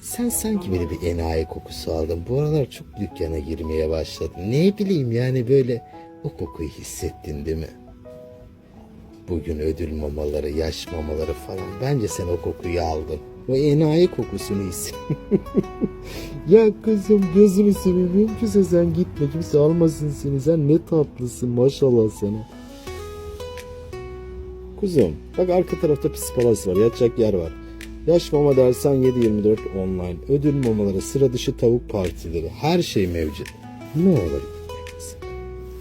Sen sanki böyle bir enayi kokusu aldın. Bu aralar çok dükkana girmeye başladın. Ne bileyim yani böyle o kokuyu hissettin değil mi? Bugün ödül mamaları, yaş mamaları falan. Bence sen o kokuyu aldın. O enayi kokusunu his. ya kızım gözünü seveyim. Mümkünse sen gitme. Kimse almasın seni. Sen ne tatlısın maşallah sana. Kuzum bak arka tarafta psikolası var. Yatacak yer var. Yaş mama dersen 7-24 online. Ödül mamaları, sıra dışı tavuk partileri. Her şey mevcut. Ne olur.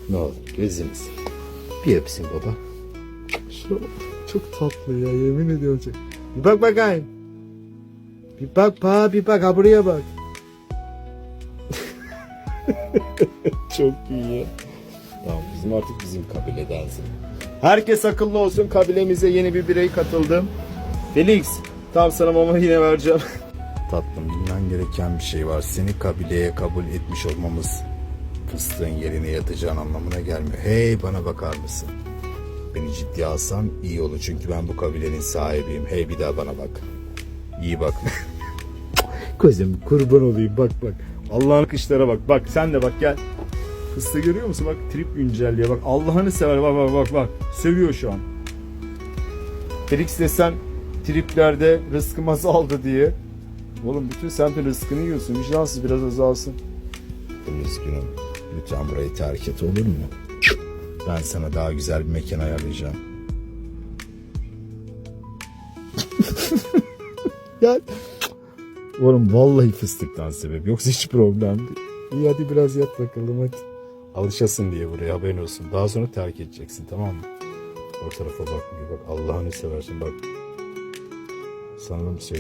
Ne olur gözünü seveyim. Bir öpsün baba. Şuna bak. Çok tatlı ya yemin ediyorum. Çok. Bir bak bakayım. Bir bak pa bir bak ha buraya bak. çok iyi ya. Tamam bizim artık bizim kabiledensin. Herkes akıllı olsun kabilemize yeni bir birey katıldım. Felix tam sana mama yine vereceğim. Tatlım bilmen gereken bir şey var. Seni kabileye kabul etmiş olmamız fıstığın yerine yatacağın anlamına gelmiyor. Hey bana bakar mısın? Beni ciddiye alsan iyi olur çünkü ben bu kabilenin sahibiyim. Hey bir daha bana bak. İyi bak. Kızım kurban olayım bak bak. Allah'ın kışlara bak. Bak sen de bak gel. Fıstığı görüyor musun? Bak trip güncelliğe bak. Allah'ını sever bak bak bak bak. Sövüyor şu an. Felix desen triplerde rızkım azaldı diye. Oğlum bütün semtin rızkını yiyorsun. Vicdansız biraz azalsın. Üzgünüm. Lütfen burayı terk et olur mu? Ben sana daha güzel bir mekan ayarlayacağım. ya Oğlum vallahi fıstıktan sebep. Yoksa hiç problem değil. İyi hadi biraz yat bakalım hadi. Alışasın diye buraya haberin olsun. Daha sonra terk edeceksin tamam mı? O tarafa bakmıyor. Bak Allah'ını seversin bak. Sana da bir şey